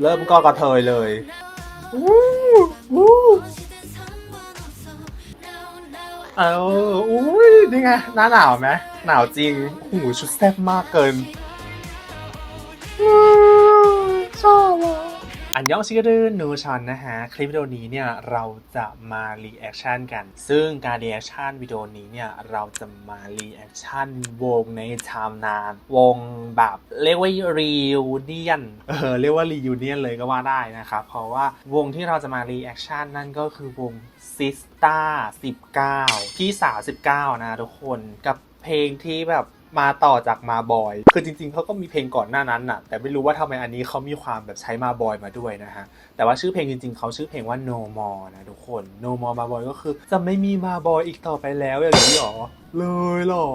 เริ่มก็กระเทยเลยวู้วู้เอออุ้ยนี่ไงหน้าหนาวไหมหนาวจริงหูชุดแซ่บมากเกิน อันยองชิคดืนนูชอนนะฮะ คลิปวิดีโอนี้เนี่ยเราจะมารีแอคชั่นกัน ซึ่งการรีแอคชั่นวิดีโอนี้เนี่ยเราจะมารีแอคชั่นวงในชามนาน วงแบบเรียกว่ารีวิเนียนเออเรียกว่ารีวิเนียนเลยก็ว่าได้นะครับ เพราะว่าวงที่เราจะมารีแอคชั่นนั่นก็คือวงซิสตา19 พี่สาว19 นะทุกคนกับเพลงที่แบบ มาต่อจากมาบอย คือจริงๆเขาก็มีเพลงก่อนหน้านั้นน่ะ แต่ไม่รู้ว่าทำไมอันนี้เขามีความแบบใช้มาบอยมาด้วยนะฮะ แต่ว่าชื่อเพลงจริงๆเขาชื่อเพลงว่า No More นะทุกคน No More มาบอยก็คือจะไม่มีมาบอยอีกต่อไปแล้วอย่างนี้หรอ เลยหรอ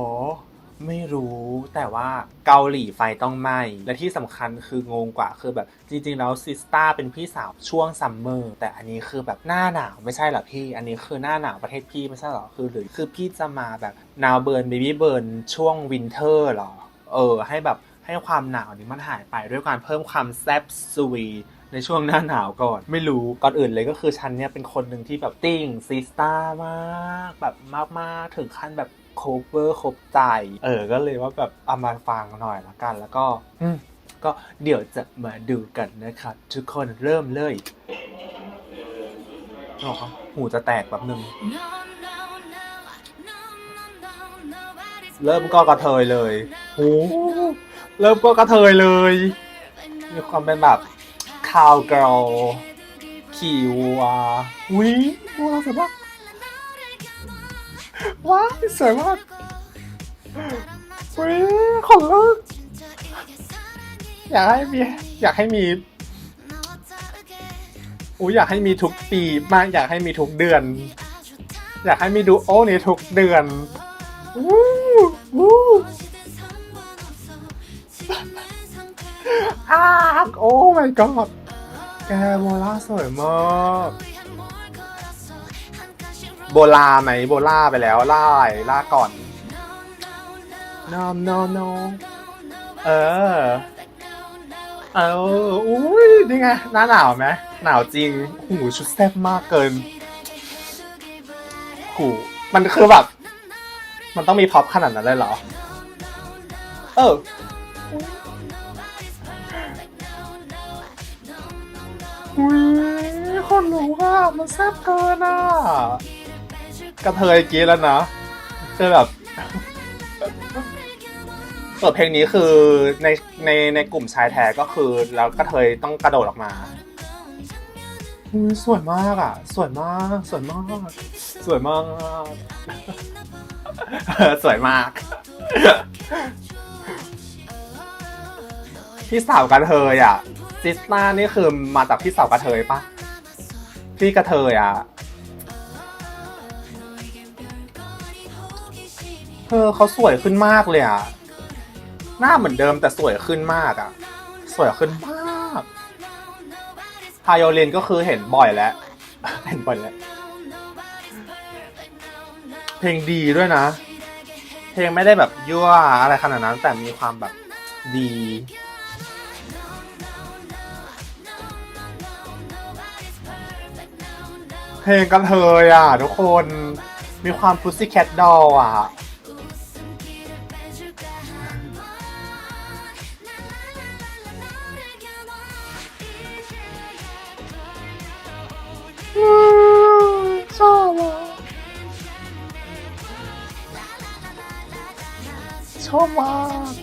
ไม่รู้แต่ว่าเกาหลีไฟต้องไหมและที่สำคัญคืองงกว่าคือแบบจริงๆแล้วซิสตาเป็นพี่สาวช่วงซัมเมอร์แต่อันนี้คือแบบหน้าหนาวไม่ใช่หรอพี่อันนี้คือหน้าหนาวประเทศพี่ไม่ใช่หรอคือหรือคือพี่จะมาแบบนาวเบิร์นเบบี้เบิร์นช่วงวินเทอร์หรอเออ ให้แบบให้ความหนาวนี้มันหายไปด้วยการเพิ่มความแซบสวีในช่วงหน้าหนาวก่อน ไม่รู้ก่อนอื่นเลยก็คือฉันเนี่ยเป็นคนหนึ่งที่แบบติ่งซิสตามากแบบมากๆถึงขั้นแบบ โคเวอร์ครบใจ เออ ก็เลยว่าแบบเอามาฟังหน่อยละกัน แล้วก็อืมก็เดี๋ยวจะมาดูกันนะครับ ทุกคนเริ่มเลยอ๋อหูจะแตกแบบหนึ่งเริ่มก็กระเทยเลยโอ้เริ่มก็กระเทยเลย มีความเป็นแบบคาวเกลขี่วัววิวัวสวยมาก ว้าวสวยมากวิขนลุกอยากให้มีอยากให้มีอุ้อยากให้มีทุกปีมากอยากให้มีทุกเดือน อยากให้มีดูโอนี้ทุกเดือนวู้วู้อาโอ้ my god แกโบล่าสวยมาก โบลาไหมโบล่าไปแล้วล่าอะไรล่าก่อน no no no เออ เอออุ้ยนี่ไงหน้าหนาวไหมหนาวจริงหูชุดแซ่บมากเกินหูมันคือแบบ มันต้องมีพ็อปขนาดนั้นเลยเหรอ เอออุ้ยคนรู้ว่ามันแซ่บเกินอะ กระเทยกรีดแล้วนะคือแบบเปิดเพลงนี้คือในในในกลุ่มชายแท้ก็คือแล้วกระเทยต้องกระโดดออกมาอุ๊ยสวยมากอะ สวยมาก สวยมาก สวยมาก สวยมาก พี่สาวกระเทยอะซิสต้านี่คือมาจากพี่สาวกระเทยปะพี่กระเทยอะ เธอเขาสวยขึ้นมากเลยอะ หน้าเหมือนเดิมแต่สวยขึ้นมากอะ สวยขึ้นมากพายโอลินก็คือเห็นบ่อยแล้ว เห็นบ่อยแล้ว เพลงดีด้วยนะ เพลงไม่ได้แบบยั่วอะไรขนาดนั้น แต่มีความแบบดีเพลงกันเทยอะ ทุกคนมีความ Pussycat Doll อะ ชอบมาก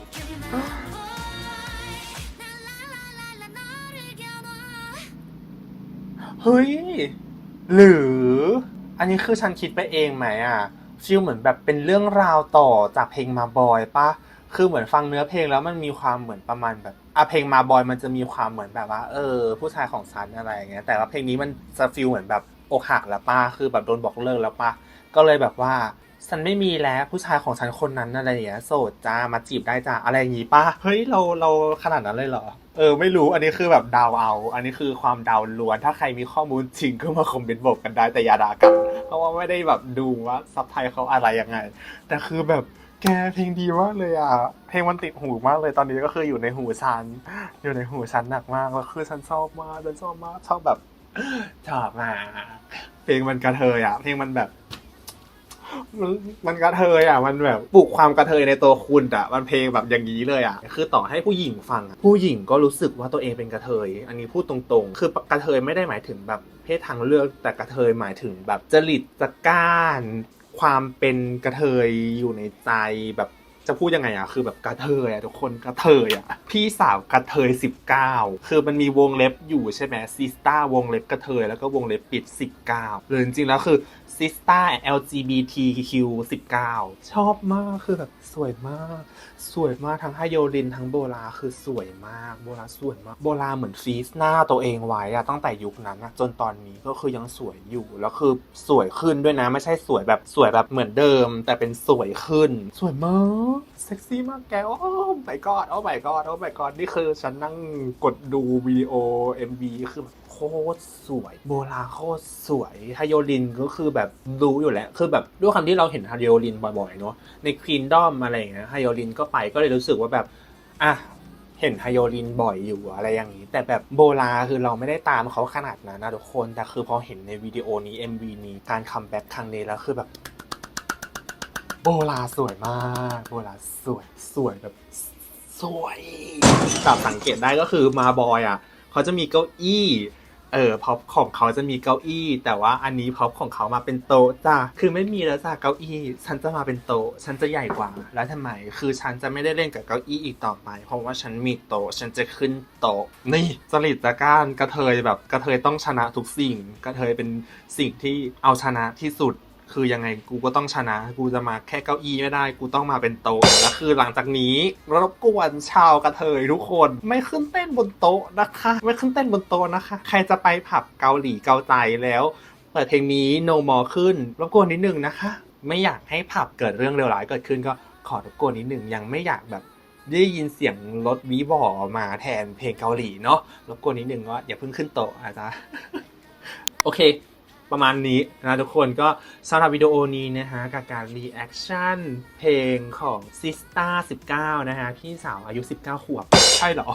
เฮ้ย หรือ อันนี้คือฉันคิดไปเองไหมอะฟิลเหมือนแบบเป็นเรื่องราวต่อจากเพลงมาบอยปะคือเหมือนฟังเนื้อเพลงแล้วมันมีความเหมือนประมาณแบบอะเพลงมาบอยมันจะมีความเหมือนแบบว่า เออ ผู้ชายของฉันอะไรอย่างเงี้ย แต่ว่าเพลงนี้มันจะฟิลเหมือนแบบอกหักแล้วป้าคือแบบโดนบอกเลิกแล้วป้าก็เลยแบบว่า ฉันไม่มีแล้วผู้ชายของฉันคนนั้นอะไรอย่างเงี้ยโสดจ้ามาจีบได้จ้าอะไรอย่างงี้ป้าเฮ้ยเราเราขนาดนั้นเลยเหรอเออไม่รู้อันนี้คือแบบเดาวเอา อันนี้คือความเดาล้วนถ้าใครมีข้อมูลจริงก็มาคอมเมนต์บอกกันได้แต่อย่าด่ากัน เพราะว่าไม่ได้แบบดูว่าซับไทยเขาอะไรยังไง แต่คือแบบแกเพลงดีมากเลยอะ เพลงมันติดหูมากเลยตอนนี้ก็คืออยู่ในหูฉันอยู่ในหูฉันหนักมากแล้วคือฉันชอบมากฉันชอบมากชอบแบบชอบมากเพลงมันกระเทยอะเพลงมันแบบ มันมันกระเทยอะ มันแบบปลุกความกระเทยในตัวคุณอะ มันเพลงแบบอย่างนี้เลยอะ คือต่อให้ผู้หญิงฟังอะผู้หญิงก็รู้สึกว่าตัวเองเป็นกระเทย อันนี้พูดตรงๆ คือกระเทยไม่ได้หมายถึงแบบเพศทางเลือก แต่กระเทยหมายถึงแบบจริตจักร้าน ความเป็นกระเทยอยู่ในใจแบบ จะพูดยังไงอะคือแบบกระเทยอะทุกคนกระเทยอะพี่สาวกระเทย 19 คือมันมีวงเล็บอยู่ใช่ไหมซิสตาวงเล็บกระเทยแล้วก็วงเล็บปิด 19เลยจริงๆแล้วคือซิสตา LGBTQ 19 ชอบมากคือแบบสวยมาก สวยมากทั้งไฮโยลินทั้งโบลาคือสวยมาก โบลาสวยมาก โบลาเหมือนฟรีซหน้าตัวเองไว้อะตั้งแต่ยุคนั้นอะจนตอนนี้ก็คือยังสวยอยู่แล้วคือสวยขึ้นด้วยนะไม่ใช่สวยแบบสวยแบบเหมือนเดิม แต่เป็นสวยขึ้น สวยมากเซ็กซี่มากแก โอ้ my god โอ้ my god โอ้ my god นี่คือฉันนั่งกดดูวิดีโอ MV คือแบบโคตรสวย โบลาโคตรสวยไฮโยลินก็คือแบบรู้อยู่แล้ว คือแบบด้วยคำที่เราเห็นไฮโยลินบ่อยๆเนาะในควีนดอมอะไรอย่างเงี้ยไฮโอลินก็ไปก็เลยรู้สึกว่าแบบ อะเห็นไฮโอลินบ่อยอยู่อะไรอย่างนี้ แต่แบบโบลาคือเราไม่ได้ตามเขาขนาดนั้นนะทุกคน แต่คือพอเห็นในวิดีโอนี้ MV นี้การคัมแบ็กครั้งนี้แล้วคือแบบ โบลาสวยมากโบลาสวยสวยแบบสวยจับสังเกตได้ก็คือมาบอยอะเขาจะมีเก้าอี้เออพ็อปของเขาจะมีเก้าอี้ แต่ว่าอันนี้พ็อปของเขามาเป็นโต๊ะจ้าคือไม่มีแล้วจ้าเก้าอี้ ฉันจะมาเป็นโต๊ะฉันจะใหญ่กว่า แล้วทำไม คือฉันจะไม่ได้เล่นกับเก้าอี้อีกต่อไป เพราะว่าฉันมีโต๊ะฉันจะขึ้นโต๊ะนี่จริตจักรานกระเทยแบบกระเทยต้องชนะทุกสิ่งกระเทยเป็นสิ่งที่เอาชนะที่สุด คือยังไงกูก็ต้องชนะ กูจะมาแค่เก้าอี้ไม่ได้ กูต้องมาเป็นโต๊ะแล้วคือหลังจากนี้รบกวนชาวกระเทยทุกคนไม่ขึ้นเต้นบนโต๊ะนะคะ ไม่ขึ้นเต้นบนโต๊ะนะคะ ใครจะไปผับเกาหลีเกาใจแล้วเปิดเพลงนี้ no more ขึ้นรบกวนนิดนึงนะคะ ไม่อยากให้ผับเกิดเรื่องเลวร้ายเกิดขึ้นก็ขอรบกวนนิดนึงยังไม่อยากแบบได้ยินเสียงรถวีบอมาแทนเพลงเกาหลีเนาะรบกวนนิดนึงว่าอย่าเพิ่งขึ้นโต๊ะอาจจะโอเค ประมาณนี้นะทุกคนก็สำหรับวิดีโอนี้นะฮะกับการรีแอคชั่นเพลงของ Sista 19 นะฮะ พี่สาวอายุ 19 ขวบ ใช่เหรอ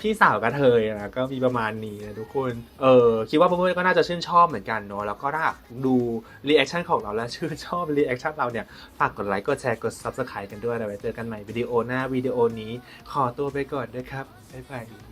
พี่สาวกระเทยนะก็มีประมาณนี้นะทุกคน เออคิดว่าเพื่อนๆก็น่าจะชื่นชอบเหมือนกันเนอะแล้วก็ถ้าดูรีแอคชั่นของเราแล้วชื่นชอบรีแอคชั่นเราเนี่ย ฝากกดไลค์กดแชร์กด Subscribe กันด้วยแล้วไว้เจอกันใหม่วิดีโอหน้าวิดีโอนี้ ขอตัวไปก่อนด้วยครับบ๊ายบาย